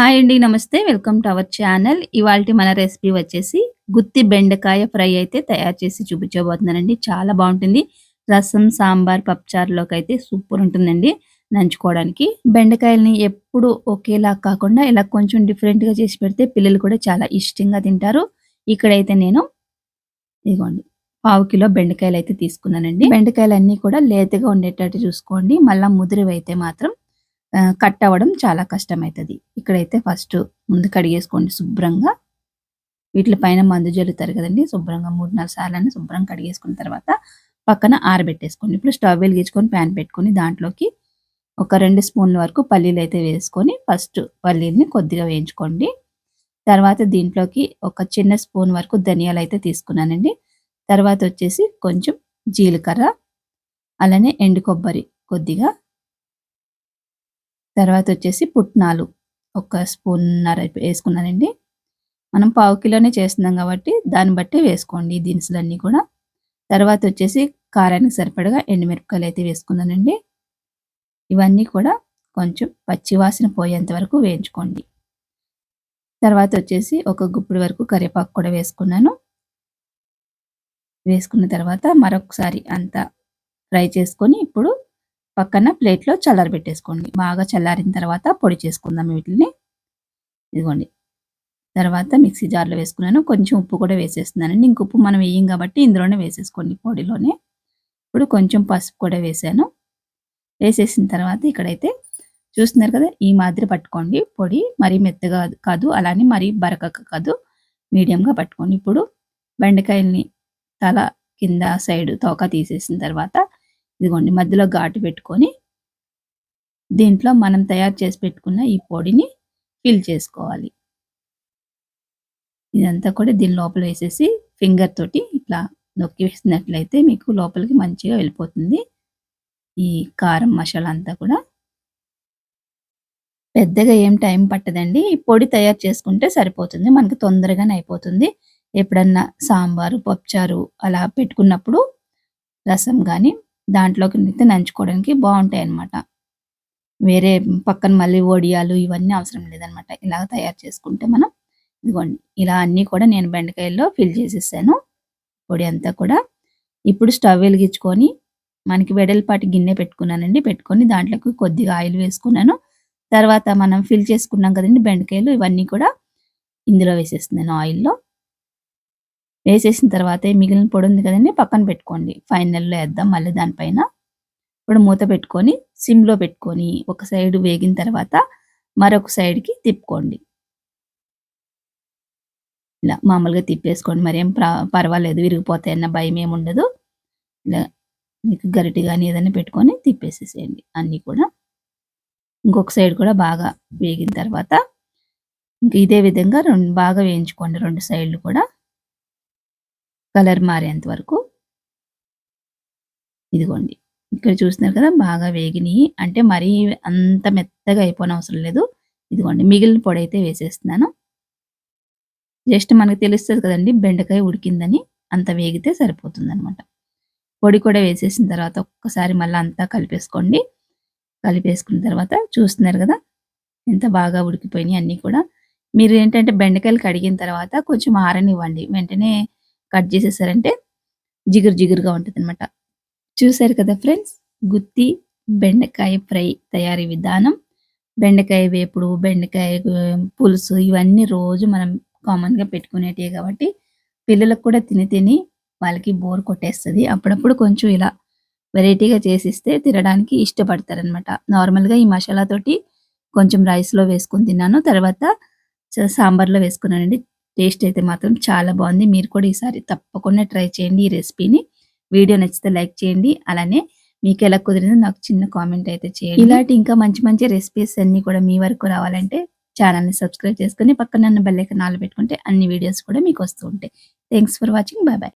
Hi అండి నమస్తే. Welcome to our channel. ఇవాళ మన రెసిపీ వచ్చేసి గుత్తి బెండకాయ ఫ్రై అయితే తయారు చేసి చూపించబోతున్నానండి. చాలా బాగుంటుంది. రసం సాంబార్ పప్పుచారులోకి అయితే సూపర్ ఉంటుందండి నంచుకోవడానికి. బెండకాయలని ఎప్పుడు ఒకేలా కాకుండా ఇలా కొంచెం డిఫరెంట్గా చేసి పెడితే పిల్లలు కూడా చాలా ఇష్టంగా తింటారు. ఇక్కడైతే నేను ఇదిగోండి పావు కిలో బెండకాయలు అయితే తీసుకున్నానండి. బెండకాయలు అన్నీ కూడా లేతగా ఉండేటట్టు చూసుకోండి. మళ్ళీ ముదిరివైతే మాత్రం కట్ అవ్వడం చాలా కష్టమవుతుంది ఇక్కడైతే ఫస్ట్ ముందు కడిగేసుకోండి శుభ్రంగా. వీటి పైన మందు జల్లుతారు కదండి శుభ్రంగా మూడు నాలుగు సార్లు శుభ్రంగా కడిగేసుకున్న తర్వాత పక్కన ఆరబెట్టేసుకోండి. ఇప్పుడు స్టవ్ వెలిగించుకొని ప్యాన్ పెట్టుకొని దాంట్లోకి ఒక రెండు స్పూన్ల వరకు పల్లీలు అయితే వేసుకొని ఫస్ట్ పల్లీల్ని కొద్దిగా వేయించుకోండి. తర్వాత దీంట్లోకి ఒక చిన్న స్పూన్ వరకు ధనియాలు అయితే తీసుకున్నానండి. తర్వాత వచ్చేసి కొంచెం జీలకర్ర అలానే ఎండు కొబ్బరి కొద్దిగా తర్వాత వచ్చేసి పుట్నాలు. ఒక స్పూన్నర వేసుకున్నానండి. మనం పావు కిలోనే చేస్తున్నాం కాబట్టి దాన్ని బట్టి వేసుకోండి ఈ దినుసులన్నీ కూడా. తర్వాత వచ్చేసి కారానికి సరిపడగా ఎండుమిరపకాయలు అయితే వేసుకున్నానండి. ఇవన్నీ కూడా కొంచెం పచ్చివాసన పోయేంత వరకు వేయించుకోండి. తర్వాత వచ్చేసి ఒక గుప్పుడు వరకు కరివేపాకు కూడా వేసుకున్నాను. వేసుకున్న తర్వాత మరొకసారి అంతా ఫ్రై చేసుకొని ఇప్పుడు పక్కన ప్లేట్లో చల్లారబెట్టేసుకోండి. బాగా చల్లారిన తర్వాత పొడి చేసుకుందాం వీటిని. ఇదిగోండి. తర్వాత మిక్సీ జార్లో వేసుకున్నాను. కొంచెం ఉప్పు కూడా వేసేస్తున్నానండి. ఇంక ఉప్పు మనం వేయం కాబట్టి ఇందులోనే వేసేసుకోండి పొడిలోనే. ఇప్పుడు కొంచెం పసుపు కూడా వేసాను. వేసేసిన తర్వాత ఇక్కడైతే చూస్తున్నారు కదా ఈ మాదిరి పట్టుకోండి పొడి. మరీ మెత్తగా కాదు అలానే మరీ బరక కాదు మీడియంగా పట్టుకోండి. ఇప్పుడు బెండకాయల్ని తల కింద సైడ్ తోక తీసేసిన తర్వాత ఇదిగోండి మధ్యలో ఘాటు పెట్టుకొని దీంట్లో మనం తయారు చేసి పెట్టుకున్న ఈ పొడిని ఫిల్ చేసుకోవాలి. ఇదంతా కూడా దీని లోపల వేసేసి ఫింగర్ తోటి ఇట్లా నొక్కి వేసినట్లయితే మీకు లోపలికి మంచిగా వెళ్ళిపోతుంది. ఈ కారం మసాలా అంతా కూడా. పెద్దగా ఏం టైం పట్టదండి. ఈ పొడి తయారు చేసుకుంటే సరిపోతుంది. మనకి తొందరగానే అయిపోతుంది. ఎప్పుడన్నా సాంబారు పప్పుచారు అలా పెట్టుకున్నప్పుడు రసం కానీ దాంట్లోకి అయితే నంచుకోవడానికి బాగుంటాయి అన్నమాట వేరే పక్కన మళ్ళీ వడియాలు ఇవన్నీ అవసరం లేదనమాట ఇలా తయారు చేసుకుంటే మనం ఇదిగోండి ఇలా అన్నీ కూడా నేను బెండకాయల్లో ఫిల్ చేసేసాను. పొడి అంతా కూడా ఇప్పుడు స్టవ్ వెలిగించుకొని మనకి వెడల్పాటి గిన్నె పెట్టుకున్నానండి. పెట్టుకొని దాంట్లోకి కొద్దిగా ఆయిల్ వేసుకున్నాను. తర్వాత మనం ఫిల్ చేసుకున్నాం కదండి బెండకాయలు ఇవన్నీ కూడా ఇందులో వేసేస్తున్నాను ఆయిల్లో. వేసేసిన తర్వాత మిగిలిన పొడి ఉంది కదండి పక్కన పెట్టుకోండి. ఫైనల్లో వేద్దాం మళ్ళీ దానిపైన ఇప్పుడు మూత పెట్టుకొని సిమ్లో పెట్టుకొని ఒక సైడ్ వేగిన తర్వాత మరొక సైడ్కి తిప్పుకోండి. ఇలా మామూలుగా తిప్పేసుకోండి. మరేం పర్వాలేదు విరిగిపోతాయన్న భయం ఏమి ఉండదు. ఇలా మీకు గరిటి కానీ ఏదైనా పెట్టుకొని తిప్పేసేసేయండి. అన్నీ కూడా ఇంకొక సైడ్ కూడా బాగా వేగిన తర్వాత ఇంక ఇదే విధంగా రెండు బాగా వేయించుకోండి. రెండు సైడ్లు కూడా కలర్ మారేంత వరకు. ఇదిగోండి. ఇక్కడ చూస్తున్నారు కదా బాగా వేగినాయి. అంటే మరీ అంత మెత్తగా అయిపోయిన అవసరం లేదు. ఇదిగోండి మిగిలిన పొడి అయితే వేసేస్తున్నాను. జస్ట్ మనకు తెలుస్తుంది కదండి బెండకాయ ఉడికిందని అంత వేగితే సరిపోతుంది అనమాట పొడి కూడా వేసేసిన తర్వాత ఒక్కసారి మళ్ళీ అంతా కలిపేసుకోండి. కలిపేసుకున్న తర్వాత చూస్తున్నారు కదా ఎంత బాగా ఉడికిపోయినాయి అన్నీ కూడా. మీరు ఏంటంటే బెండకాయలు కడిగిన తర్వాత కొంచెం ఆరనివ్వండి. వెంటనే కట్ చేసేసారంటే జిగురు జిగురుగా ఉంటుంది అనమాట చూసారు కదా ఫ్రెండ్స్? గుత్తి బెండకాయ ఫ్రై తయారీ విధానం. బెండకాయ వేపుడు బెండకాయ పులుసు ఇవన్నీ రోజు మనం కామన్గా పెట్టుకునేటివి కాబట్టి పిల్లలకు కూడా తిని తిని వాళ్ళకి బోర్ కొట్టేస్తుంది. అప్పుడప్పుడు కొంచెం ఇలా వెరైటీగా చేసిస్తే తినడానికి ఇష్టపడతారనమాట నార్మల్గా ఈ మసాలాతోటి కొంచెం రైస్లో వేసుకొని తిన్నాను. తర్వాత సాంబార్లో వేసుకున్నానండి టేస్ట్ అయితే మాత్రం చాలా బాగుంది. మీరు కూడా ఈసారి తప్పకుండా ట్రై చేయండి ఈ రెసిపీని. వీడియో నచ్చితే లైక్ చేయండి. అలానే మీకు ఎలా కుదిరిందో నాకు చిన్న కామెంట్ అయితే చేయండి. ఇలాంటి ఇంకా మంచి మంచి రెసిపీస్ అన్ని కూడా మీ వరకు రావాలంటే ఛానల్ని సబ్స్క్రైబ్ చేసుకుని పక్కన బెల్ ఐకన్ పెట్టుకుంటే అన్ని వీడియోస్ కూడా మీకు వస్తూ ఉంటాయి. Thanks for watching bye bye